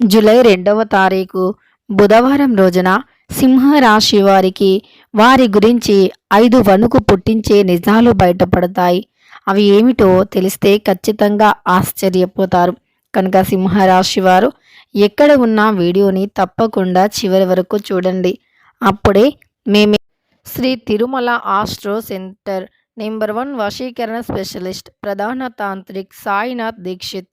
July రెండవ తారీఖు బుధవారం రోజున సింహరాశి వారికి వారి గురించి ఐదు వణుకు పుట్టించే నిజాలు బయటపడతాయి. అవి ఏమిటో తెలిస్తే ఖచ్చితంగా ఆశ్చర్యపోతారు. కనుక సింహరాశి వారు ఎక్కడ ఉన్న వీడియోని తప్పకుండా చివరి వరకు చూడండి. అప్పుడే మేమే Shri Tirumala astro centre number one వశీకరణ స్పెషలిస్ట్ ప్రధాన తాంత్రిక్ సాయినాథ్ దీక్షిత్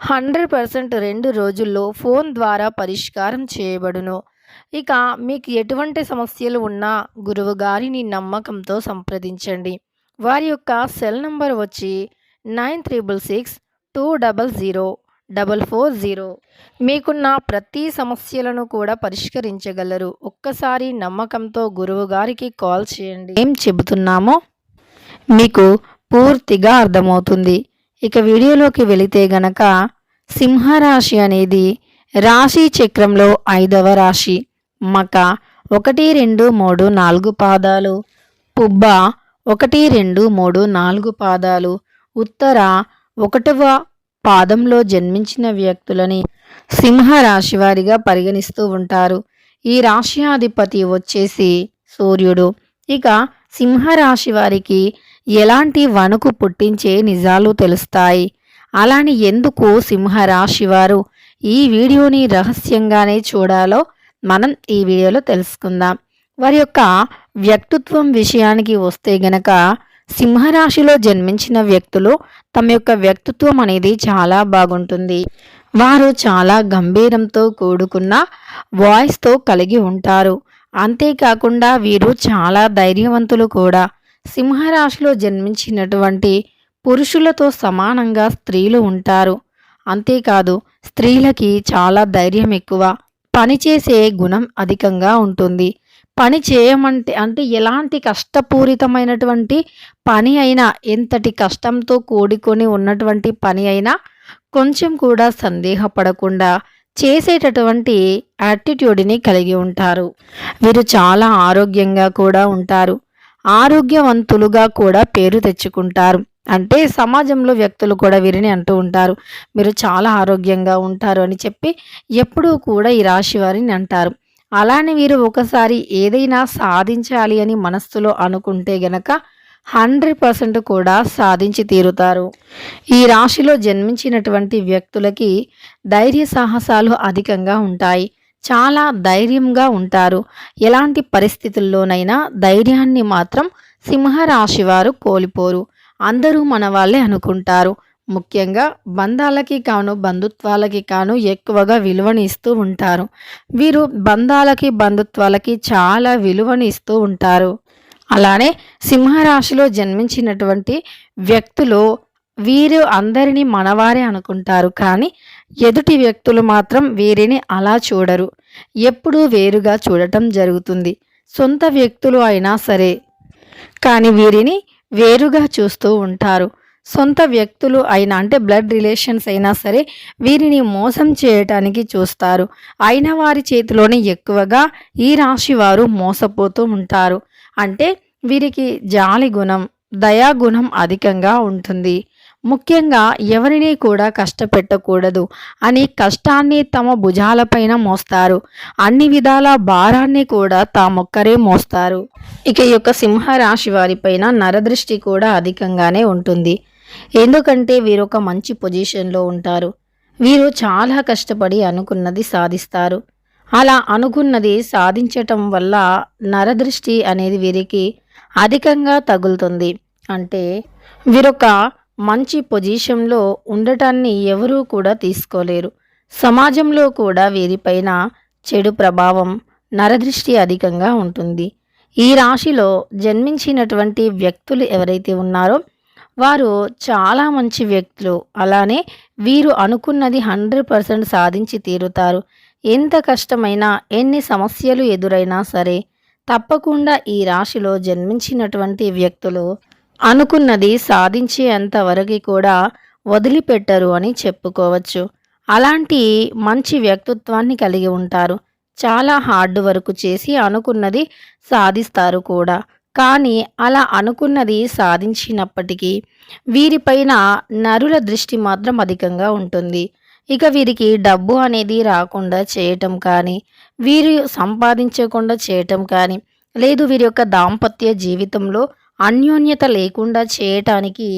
హండ్రెడ్ పర్సెంట్ రెండు రోజుల్లో ఫోన్ ద్వారా పరిష్కారం చేయబడును. ఇక మీకు ఎటువంటి సమస్యలు ఉన్నా గురువు గారిని నమ్మకంతో సంప్రదించండి. వారి యొక్క సెల్ నంబర్ వచ్చి nine triple six two double zero double four zero. మీకున్న ప్రతి సమస్యలను కూడా పరిష్కరించగలరు. ఒక్కసారి నమ్మకంతో గురువు గారికి కాల్ చేయండి. ఏం చెబుతున్నామో మీకు పూర్తిగా అర్థమవుతుంది. ఇక వీడియోలోకి వెళితే గనక సింహరాశి అనేది రాశి చక్రంలో ఐదవ రాశి. మక ఒకటి రెండు మూడు నాలుగు పాదాలు. పుబ్బ ఒకటి రెండు మూడు నాలుగు పాదాలు. ఉత్తర ఒకటవ పాదంలో జన్మించిన వ్యక్తులని సింహరాశి వారిగా పరిగణిస్తూ ఉంటారు. ఈ రాశ్యాధిపతి వచ్చేసి సూర్యుడు. ఇక సింహరాశి వారికి ఎలాంటి వణుకు పుట్టించే నిజాలు తెలుస్తాయి? అలాని ఎందుకు సింహరాశి వారు ఈ వీడియోని రహస్యంగానే చూడాలో మనం ఈ వీడియోలో తెలుసుకుందాం. వారి యొక్క వ్యక్తిత్వం విషయానికి వస్తే గనక సింహరాశిలో జన్మించిన వ్యక్తులు తమ యొక్క వ్యక్తిత్వం అనేది చాలా బాగుంటుంది. వారు చాలా గంభీరంతో కూడుకున్న వాయిస్తో కలిగి ఉంటారు. అంతేకాకుండా వీరు చాలా ధైర్యవంతులు కూడా. సింహరాశిలో జన్మించినటువంటి పురుషులతో సమానంగా స్త్రీలు ఉంటారు. అంతేకాదు స్త్రీలకి చాలా ధైర్యం ఎక్కువ. పనిచేసే గుణం అధికంగా ఉంటుంది. పని చేయమంటే అంటే ఎలాంటి కష్టపూరితమైనటువంటి పని అయినా ఎంతటి కష్టంతో కూడుకొని ఉన్నటువంటి పని అయినా కొంచెం కూడా సందేహపడకుండా చేసేటటువంటి యాటిట్యూడ్ని కలిగి ఉంటారు. వీరు చాలా ఆరోగ్యంగా కూడా ఉంటారు. ఆరోగ్యవంతులుగా కూడా పేరు తెచ్చుకుంటారు. అంటే సమాజంలో వ్యక్తులు కూడా వీరిని అంటూ ఉంటారు. మీరు చాలా ఆరోగ్యంగా ఉంటారు అని చెప్పి ఎప్పుడూ కూడా ఈ రాశి వారిని అంటారు. అలానే వీరు ఒకసారి ఏదైనా సాధించాలి అని మనస్సులో అనుకుంటే గనక హండ్రెడ్ పర్సెంట్ కూడా సాధించి తీరుతారు. ఈ రాశిలో జన్మించినటువంటి వ్యక్తులకి ధైర్య సాహసాలు అధికంగా ఉంటాయి. చాలా ధైర్యంగా ఉంటారు. ఎలాంటి పరిస్థితుల్లోనైనా ధైర్యాన్ని మాత్రం సింహరాశి వారు కోల్పోరు. అందరూ మన వాళ్ళే అనుకుంటారు. ముఖ్యంగా బంధాలకి కాను బంధుత్వాలకి కాను ఎక్కువగా విలువని ఇస్తూ ఉంటారు. వీరు బంధాలకి బంధుత్వాలకి చాలా విలువని ఇస్తూ ఉంటారు. అలానే సింహరాశిలో జన్మించినటువంటి వ్యక్తులు వీరు అందరినీ మనవారే అనుకుంటారు. కానీ ఎదుటి వ్యక్తులు మాత్రం వీరిని అలా చూడరు. ఎప్పుడూ వేరుగా చూడటం జరుగుతుంది. సొంత వ్యక్తులు అయినా సరే. కానీ వీరిని వేరుగా చూస్తూ ఉంటారు. సొంత వ్యక్తులు అయినా అంటే బ్లడ్ రిలేషన్స్ అయినా సరే వీరిని మోసం చేయటానికి చూస్తారు. అయిన వారి చేతిలోనే ఎక్కువగా ఈ రాశి వారు మోసపోతూ ఉంటారు. అంటే వీరికి జాలి గుణం దయాగుణం అధికంగా ఉంటుంది. ముఖ్యంగా ఎవరిని కూడా కష్టపెట్టకూడదు. అని కష్టాన్ని తమ భుజాలపైన మోస్తారు. అన్ని విధాల భారాన్ని కూడా తామొక్కరే మోస్తారు. ఇక ఈ యొక్క సింహరాశి వారిపైన నరదృష్టి కూడా అధికంగానే ఉంటుంది. ఎందుకంటే వీరు ఒక మంచి పొజిషన్లో ఉంటారు. వీరు చాలా కష్టపడి అనుకున్నది సాధిస్తారు. అలా అనుకున్నది సాధించటం వల్ల నరదృష్టి అనేది వీరికి అధికంగా తగులుతుంది. అంటే వీరొక మంచి పొజిషన్లో ఉండటాన్ని ఎవరూ కూడా తీసుకోలేరు. సమాజంలో కూడా వీరిపైన చెడు ప్రభావం నరదృష్టి అధికంగా ఉంటుంది. ఈ రాశిలో జన్మించినటువంటి వ్యక్తులు ఎవరైతే ఉన్నారో వారు చాలా మంచి వ్యక్తులు. అలానే వీరు అనుకున్నది హండ్రెడ్ పర్సెంట్ సాధించి తీరుతారు. ఎంత కష్టమైనా ఎన్ని సమస్యలు ఎదురైనా సరే తప్పకుండా ఈ రాశిలో జన్మించినటువంటి వ్యక్తులు అనుకున్నది సాధించేంతవరకు కూడా వదిలిపెట్టరు అని చెప్పుకోవచ్చు. అలాంటి మంచి వ్యక్తిత్వాన్ని కలిగి ఉంటారు. చాలా హార్డ్ వర్క్ చేసి అనుకున్నది సాధిస్తారు కూడా. కానీ అలా అనుకున్నది సాధించినప్పటికీ వీరిపైన నరుల దృష్టి మాత్రం అధికంగా ఉంటుంది. ఇక వీరికి డబ్బు అనేది రాకుండా చేయటం కానీ వీరు సంపాదించకుండా చేయటం కానీ లేదు వీరి యొక్క దాంపత్య జీవితంలో అన్యోన్యత లేకుండా చేయటానికి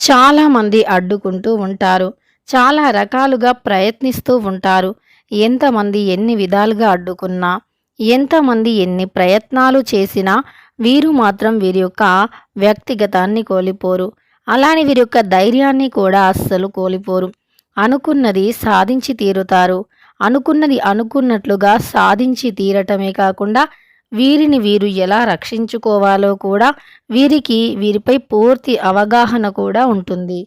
చాలామంది అడ్డుకుంటూ ఉంటారు. చాలా రకాలుగా ప్రయత్నిస్తూ ఉంటారు. ఎంతమంది ఎన్ని విధాలుగా అడ్డుకున్నా ఎంతమంది ఎన్ని ప్రయత్నాలు చేసినా వీరు మాత్రం వీరి యొక్క వ్యక్తిగతాన్ని కోల్పోరు. అలానే వీరి యొక్క ధైర్యాన్ని కూడా అస్సలు కోల్పోరు. అనుకున్నది సాధించి తీరుతారు. అనుకున్నది అనుకున్నట్లుగా సాధించి తీరటమే కాకుండా వీరిని వీరు ఎలా రక్షించుకోవాలో కూడా వీరికి వీరిపై పూర్తి అవగాహన కూడా ఉంటుంది.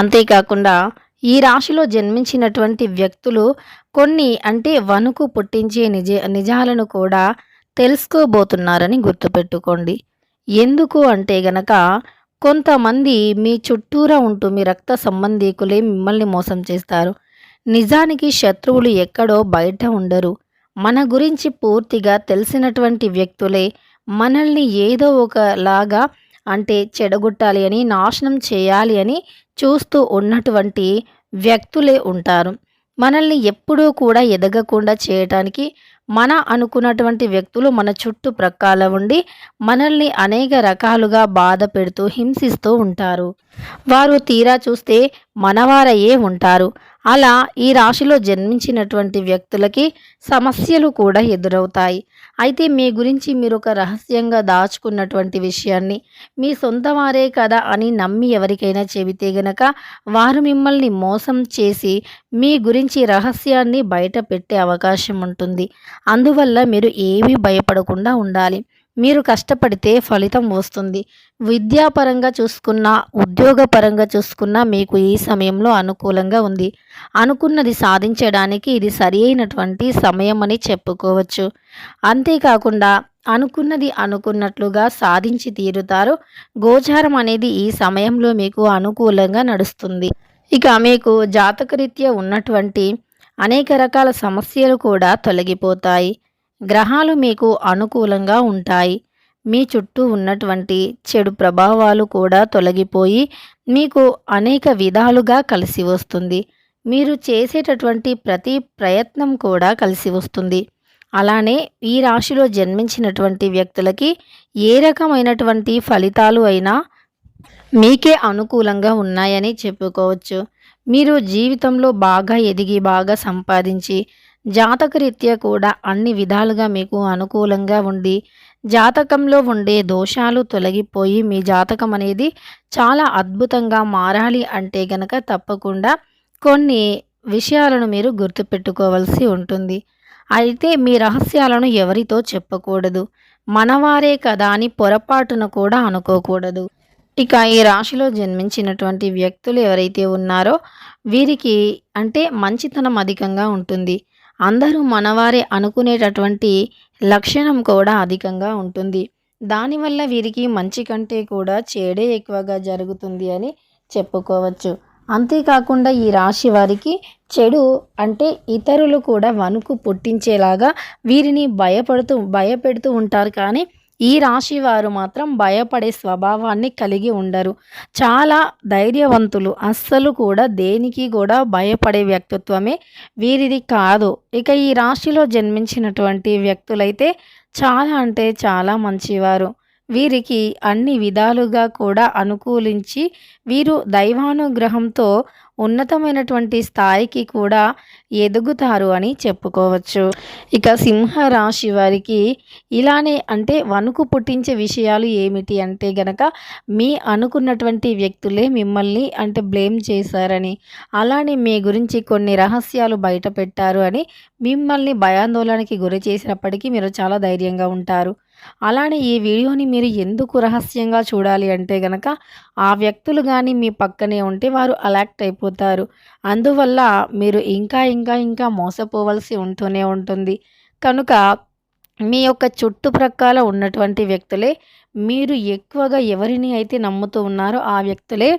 అంతేకాకుండా ఈ రాశిలో జన్మించినటువంటి వ్యక్తులు కొన్ని అంటే వణుకు పుట్టించే నిజ నిజాలను కూడా తెలుసుకోబోతున్నారని గుర్తుపెట్టుకోండి. ఎందుకు అంటే గనక కొంతమంది మీ చుట్టూరా ఉంటూ మీ రక్త సంబంధీకులే మిమ్మల్ని మోసం చేస్తారు. నిజానికి శత్రువులు ఎక్కడో బయట ఉండరు. మన గురించి పూర్తిగా తెలిసినటువంటి వ్యక్తులే మనల్ని ఏదో ఒకలాగా అంటే చెడగొట్టాలి అని నాశనం చేయాలి అని చూస్తూ ఉన్నటువంటి వ్యక్తులే ఉంటారు. మనల్ని ఎప్పుడూ కూడా ఎదగకుండా చేయటానికి మన అనుకున్నటువంటి వ్యక్తులు మన చుట్టుప్రక్కల ఉండి మనల్ని అనేక రకాలుగా బాధ పెడుతూ హింసిస్తూ ఉంటారు. వారు తీరా చూస్తే మనవారయ్యే ఉంటారు. అలా ఈ రాశిలో జన్మించినటువంటి వ్యక్తులకి సమస్యలు కూడా ఎదురవుతాయి. అయితే మీ గురించి మీరు ఒక రహస్యంగా దాచుకున్నటువంటి విషయాన్ని మీ సొంత వారే కదా అని నమ్మి ఎవరికైనా చెబితే గనక వారు మిమ్మల్ని మోసం చేసి మీ గురించి రహస్యాన్ని బయట పెట్టే అవకాశం ఉంటుంది. అందువల్ల మీరు ఏమీ భయపడకుండా ఉండాలి. మీరు కష్టపడితే ఫలితం వస్తుంది. విద్యాపరంగా చూసుకున్నా ఉద్యోగపరంగా చూసుకున్నా మీకు ఈ సమయంలో అనుకూలంగా ఉంది. అనుకున్నది సాధించడానికి ఇది సరి అయినటువంటి సమయం అని చెప్పుకోవచ్చు. అంతేకాకుండా అనుకున్నది అనుకున్నట్లుగా సాధించి తీరుతారు. గోచారం అనేది ఈ సమయంలో మీకు అనుకూలంగా నడుస్తుంది. ఇక మీకు జాతకరీత్యా ఉన్నటువంటి అనేక రకాల సమస్యలు కూడా తొలగిపోతాయి. గ్రహాలు మీకు అనుకూలంగా ఉంటాయి. మీ చుట్టూ ఉన్నటువంటి చెడు ప్రభావాలు కూడా తొలగిపోయి మీకు అనేక విధాలుగా కలిసి వస్తుంది. మీరు చేసేటటువంటి ప్రతి ప్రయత్నం కూడా కలిసి వస్తుంది. అలానే ఈ రాశిలో జన్మించినటువంటి వ్యక్తులకి ఏ రకమైనటువంటి ఫలితాలు అయినా మీకే అనుకూలంగా ఉన్నాయని చెప్పుకోవచ్చు. మీరు జీవితంలో బాగా ఎదిగి బాగా సంపాదించి జాతకరీత్యా కూడా అన్ని విధాలుగా మీకు అనుకూలంగా ఉండి జాతకంలో ఉండే దోషాలు తొలగిపోయి మీ జాతకం అనేది చాలా అద్భుతంగా మారాలి అంటే గనక తప్పకుండా కొన్ని విషయాలను మీరు గుర్తుపెట్టుకోవాల్సి ఉంటుంది. అయితే మీ రహస్యాలను ఎవరితో చెప్పకూడదు? మనవారే కదా అని పొరపాటున కూడా అనుకోకూడదు. ఇక ఈ రాశిలో జన్మించినటువంటి వ్యక్తులు ఎవరైతే ఉన్నారో వీరికి అంటే మంచితనం అధికంగా ఉంటుంది. అందరూ మనవారే అనుకునేటటువంటి లక్షణం కూడా అధికంగా ఉంటుంది. దానివల్ల వీరికి మంచి కంటే కూడా చెడే ఎక్కువగా జరుగుతుంది అని చెప్పుకోవచ్చు. అంతేకాకుండా ఈ రాశి వారికి చెడు అంటే ఇతరులు కూడా వణుకు పుట్టించేలాగా వీరిని భయపడుతూ భయపెడుతూ ఉంటారు. కానీ ఈ రాశి వారు మాత్రం భయపడే స్వభావాన్ని కలిగి ఉండరు. చాలా ధైర్యవంతులు. అస్సలు కూడా దేనికి కూడా భయపడే వ్యక్తిత్వమే వీరిది కాదు. ఇక ఈ రాశిలో జన్మించినటువంటి వ్యక్తులైతే చాలా అంటే చాలా మంచివారు. వీరికి అన్ని విధాలుగా కూడా అనుకూలించి వీరు దైవానుగ్రహంతో ఉన్నతమైనటువంటి స్థాయికి కూడా ఎదుగుతారు అని చెప్పుకోవచ్చు. ఇక సింహ రాశి వారికి ఇలానే అంటే వణుకు పుట్టించే విషయాలు ఏమిటి అంటే గనక మీ అనుకున్నటువంటి వ్యక్తులే మిమ్మల్ని అంటే బ్లేమ్ చేశారని అలానే మీ గురించి కొన్ని రహస్యాలు బయట పెట్టారు అని మిమ్మల్ని భయాందోళనకి గురి చేసినప్పటికీ మీరు చాలా ధైర్యంగా ఉంటారు. అలానే ఈ వీడియోని మీరు ఎందుకు రహస్యంగా చూడాలి అంటే గనక ఆ వ్యక్తులు కానీ మీ పక్కనే ఉంటే వారు అలర్ట్ అయిపోతారు. అందువల్ల మీరు ఇంకా ఇంకా ఇంకా మోసపోవలసి ఉంటూనే ఉంటుంది. కనుక మీ యొక్క చుట్టుప్రక్కల ఉన్నటువంటి వ్యక్తులే మీరు ఎక్కువగా ఎవరిని అయితే నమ్ముతూ ఉన్నారో ఆ వ్యక్తులే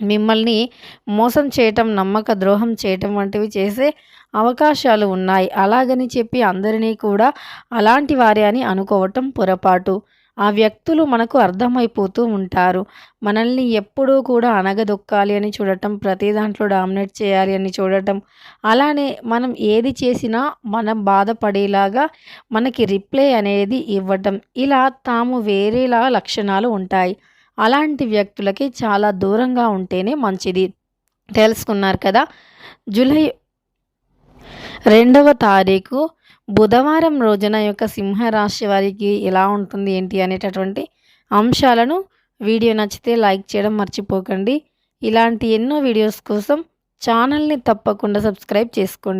మిమ్మల్ని మోసం చేయటం నమ్మక ద్రోహం చేయటం వంటివి చేసే అవకాశాలు ఉన్నాయి. అలాగని చెప్పి అందరినీ కూడా అలాంటి వారే అని అనుకోవటం పొరపాటు. ఆ వ్యక్తులు మనకు అర్థమైపోతూ ఉంటారు. మనల్ని ఎప్పుడూ కూడా అనగదొక్కాలి అని చూడటం ప్రతి దాంట్లో డామినేట్ చేయాలి అని చూడటం. అలానే మనం ఏది చేసినా మనం బాధపడేలాగా మనకి రిప్లై అనేది ఇవ్వటం. ఇలా తాము వేరేలా లక్షణాలు ఉంటాయి. అలాంటి వ్యక్తులకి చాలా దూరంగా ఉంటేనే మంచిది. తెలుసుకున్నారు కదా? జూలై రెండవ తారీఖు బుధవారం రోజున యొక్క సింహరాశి వారికి ఎలా ఉంటుంది ఏంటి అనేటటువంటి అంశాలను వీడియో నచ్చితే లైక్ చేయడం మర్చిపోకండి. ఇలాంటి ఎన్నో వీడియోస్ కోసం ఛానల్ని తప్పకుండా సబ్స్క్రైబ్ చేసుకోండి.